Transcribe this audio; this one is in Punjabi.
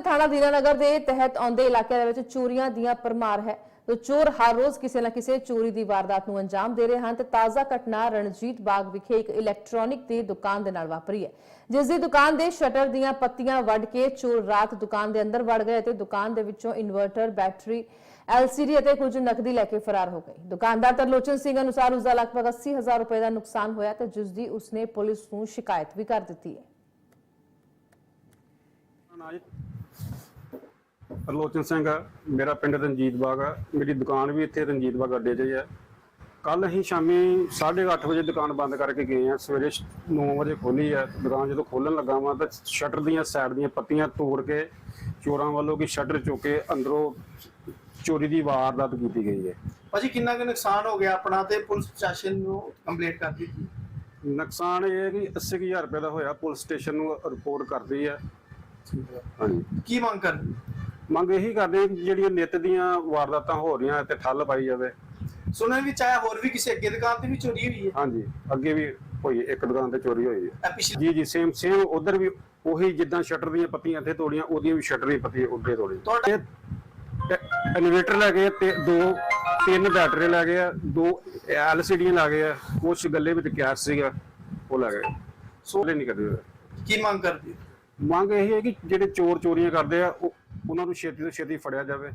ਥਾਣਾ ਦੀਨਾਨਗਰ ਦੇ ਤਹਿਤ ਆਉਂਦੇ ਇਲਾਕੇ ਦੇ ਵਿੱਚ ਚੋਰੀਆਂ ਦੀਆਂ ਪਰਮਾਰ ਹੈ। ਤੇ ਚੋਰ ਹਰ ਰੋਜ਼ ਕਿਸੇ ਨਾ ਕਿਸੇ ਚੋਰੀ ਦੀ ਵਾਰਦਾਤ ਨੂੰ ਅੰਜਾਮ ਦੇ ਰਹੇ ਹਨ ਤੇ ਤਾਜ਼ਾ ਘਟਨਾ ਰਣਜੀਤ ਬਾਗ ਵਿਖੇ ਇੱਕ ਇਲੈਕਟ੍ਰੋਨਿਕ ਦੀ ਦੁਕਾਨ ਦੇ ਨਾਲ ਵਾਪਰੀ ਹੈ। ਜਿਸ ਦੀ ਦੁਕਾਨ ਦੇ ਸ਼ਟਰ ਦੀਆਂ ਪੱਤੀਆਂ ਵੱਢ ਕੇ ਚੋਰ ਰਾਤ ਦੁਕਾਨ ਦੇ ਅੰਦਰ ਵੜ ਗਏ ਤੇ ਦੁਕਾਨ ਦੇ ਵਿੱਚੋਂ ਇਨਵਰਟਰ, ਬੈਟਰੀ LCD ਅਤੇ ਕੁਝ ਨਕਦੀ ਲੈ ਕੇ ਫਰਾਰ ਹੋ ਗਏ। ਦੁਕਾਨਦਾਰ ਤਰਲੋਚਨ ਸਿੰਘ ਅਨੁਸਾਰ ਉਸ ਦਾ ਲਗਭਗ 80000 ਰੁਪਏ ਦਾ ਨੁਕਸਾਨ ਹੋਇਆ ਤੇ ਜਿਸ ਦੀ ਉਸਨੇ ਪੁਲਿਸ ਨੂੰ ਸ਼ਿਕਾਇਤ ਵੀ ਕਰ ਦਿੱਤੀ ਹੈ। ਨਾਂ ਜੀ ਪ੍ਰਲੋਚਨ ਸਿੰਘ ਮੇਰਾ ਪਿੰਡ ਰਣਜੀਤ ਬਾਗ ਆ। ਮੇਰੀ ਦੁਕਾਨ ਵੀ ਇੱਥੇ ਰਣਜੀਤ ਬਾਗ ਅੱਡੇ 'ਚ ਹੀ ਆ। ਕੱਲ ਅਸੀਂ ਸ਼ਾਮੀ 8:30 ਵਜੇ ਦੁਕਾਨ ਬੰਦ ਕਰਕੇ ਗਏ ਆ। ਸਵੇਰੇ 9 ਵਜੇ ਖੋਲੀ ਆ। ਦੁਕਾਨ ਜਦੋਂ ਖੋਲਣ ਲੱਗਾ ਵਾਂ ਤਾਂ ਸ਼ਟਰ ਦੀਆਂ ਸਾਈਡ ਦੀਆਂ ਪੱਤੀਆਂ ਤੋੜ ਕੇ ਚੋਰਾਂ ਵੱਲੋਂ ਕਿ ਸ਼ਟਰ ਚੁੱਕ ਕੇ ਅੰਦਰੋਂ ਚੋਰੀ ਦੀ ਵਾਰਦਾਤ ਕੀਤੀ ਗਈ ਹੈ। ਭਾਜੀ ਕਿੰਨਾ ਕੁ ਨੁਕਸਾਨ ਹੋ ਗਿਆ ਆਪਣਾ ਤੇ ਪੁਲਿਸ ਪ੍ਰਸ਼ਾਸਨ ਨੂੰ ਕੰਪਲੇਂਟ ਕਰ ਦਿੱਤੀ? ਨੁਕਸਾਨ ਇਹ ਹੈ ਕਿ 80000 ਰੁਪਏ ਦਾ ਹੋਇਆ। ਪੁਲਿਸ ਸਟੇਸ਼ਨ ਨੂੰ ਰਿਪੋਰਟ ਕਰਦੀ ਹੈ ਹਾਂਜੀ। ਕੀ ਮੰਗ ਕਰ ਮੰਗ ਇਹੀ ਕਰਦੇ ਹਾਂ ਕਿ ਜਿਹੜੀਆਂ ਨਿੱਤ ਦੀਆਂ ਵਾਰਦਾਤਾਂ ਹੋ ਰਹੀਆਂ ਤੇ ਠੱਲ ਪਾਈ ਜਾਵੇ। ਸੁਣਨ ਵਿੱਚ ਆਇਆ ਹੋਰ ਵੀ ਕਿਸੇ ਅੱਗੇ ਦੁਕਾਨ ਤੇ ਵੀ ਚੋਰੀ ਹੋਈ ਹੈ? ਹਾਂਜੀ ਅੱਗੇ ਵੀ ਹੋਈ ਇੱਕ ਦੁਕਾਨ ਤੇ ਚੋਰੀ ਹੋਈ ਹੈ। ਇਹ ਪਿਛਲੀ ਜੀ ਜੀ ਸੇਮ ਸੇਮ ਉਧਰ ਵੀ ਉਹੀ ਜਿੱਦਾਂ ਸ਼ਟਰ ਦੀਆਂ ਪੱਤੀਆਂ ਇੱਥੇ ਤੋੜੀਆਂ ਉਹਦੀਆਂ ਵੀ ਸ਼ਟਰ ਦੀਆਂ ਪੱਤੀਆਂ ਉੱਤੇ ਤੋੜੀ। ਤੁਹਾਡਾ ਇਨਵੇਟਰ ਲੈ ਗਏ ਤੇ ਦੋ ਤਿੰਨ ਬੈਟਰੀ ਲੈ ਗਏ ਆ ਦੋ ਐਲਸੀਡੀਆਂ ਲਾ ਗਏ ਆ ਕੁਛ ਗੱਲੇ ਵਿੱਚ ਕੈਸ਼ ਸੀਗਾ ਉਹ ਲੈ ਗਏ। ਸੋਲੇ ਨਹੀਂ ਕਰਦੇ ਹੋਏ। ਕੀ ਮੰਗ ਕਰਦੀ ਮੰਗ ਇਹ ਹੈ ਕਿ ਜਿਹੜੇ ਚੋਰ ਚੋਰੀਆਂ ਕਰਦੇ ਆ ਉਹ- ਉਹਨਾਂ ਨੂੰ ਛੇਤੀ ਤੋਂ ਛੇਤੀ ਫੜਿਆ ਜਾਵੇ।